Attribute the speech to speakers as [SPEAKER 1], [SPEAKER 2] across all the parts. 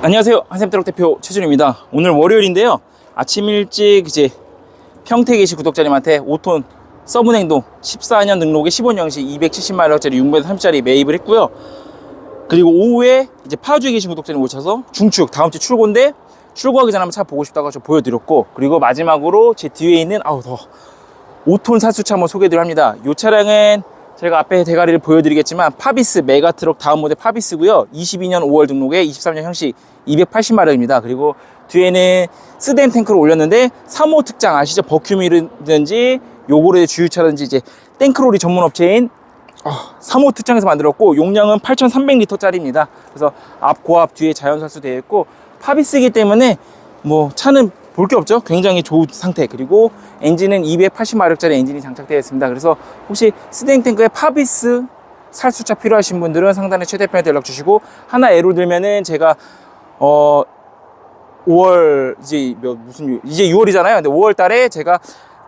[SPEAKER 1] 안녕하세요. 한샘트럭 대표 최준입니다. 오늘 월요일인데요. 아침 일찍 이제 평택에 계신 구독자님한테 5톤 서브냉동 14년 등록에 15년식 270마력짜리 6m 3짜리 매입을 했고요. 그리고 오후에 이제 파주에 계신 구독자님 오셔서 중축 다음 주 출고인데 출고하기 전에 한번 차 보고 싶다고 해서 보여드렸고 그리고 마지막으로 제 뒤에 있는 아우 더 5톤 사수차 한번 소개드려 합니다. 이 차량은 제가 앞에 대가리를 보여드리겠지만 파비스 메가트럭 다음 모델 파비스고요. 22년 5월 등록에 23년 형식 280마력입니다. 그리고 뒤에는 스댐 탱크를 올렸는데 3호 특장 아시죠? 버큐미라든지 요고르의 주유차든지 이제 탱크롤이 전문 업체인 3호 특장에서 만들었고 용량은 8,300리터짜리입니다. 그래서 앞 고압 뒤에 자연살수 되어 있고 파비스이기 때문에 뭐 차는 볼 게 없죠. 굉장히 좋은 상태. 그리고 엔진은 280마력짜리 엔진이 장착되어 있습니다. 그래서 혹시 스댕 탱크에 파비스 살수차 필요하신 분들은 상단에 최대편에 연락 주시고 하나 예로 들면은 제가 어 5월 이제 몇 무슨 유- 이제 6월이잖아요. 근데 5월 달에 제가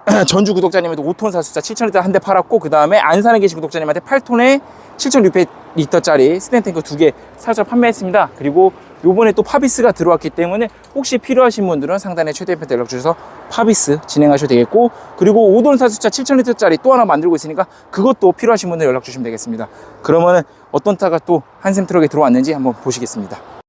[SPEAKER 1] 전주 구독자님한테 5톤 사수차 7,000리터 한 대 팔았고 그 다음에 안산에 계신 구독자님한테 8톤에 7,600 리터짜리 스탠 탱크 두개 사서 판매했습니다. 그리고 요번에 또 파비스가 들어왔기 때문에 혹시 필요하신 분들은 상단에 최대표 연락 주셔서 파비스 진행하셔도 되겠고 그리고 5톤 사수차 7,000리터짜리 또 하나 만들고 있으니까 그것도 필요하신 분들 연락 주시면 되겠습니다. 그러면은 어떤 차가 또 한샘 트럭에 들어왔는지 한번 보시겠습니다.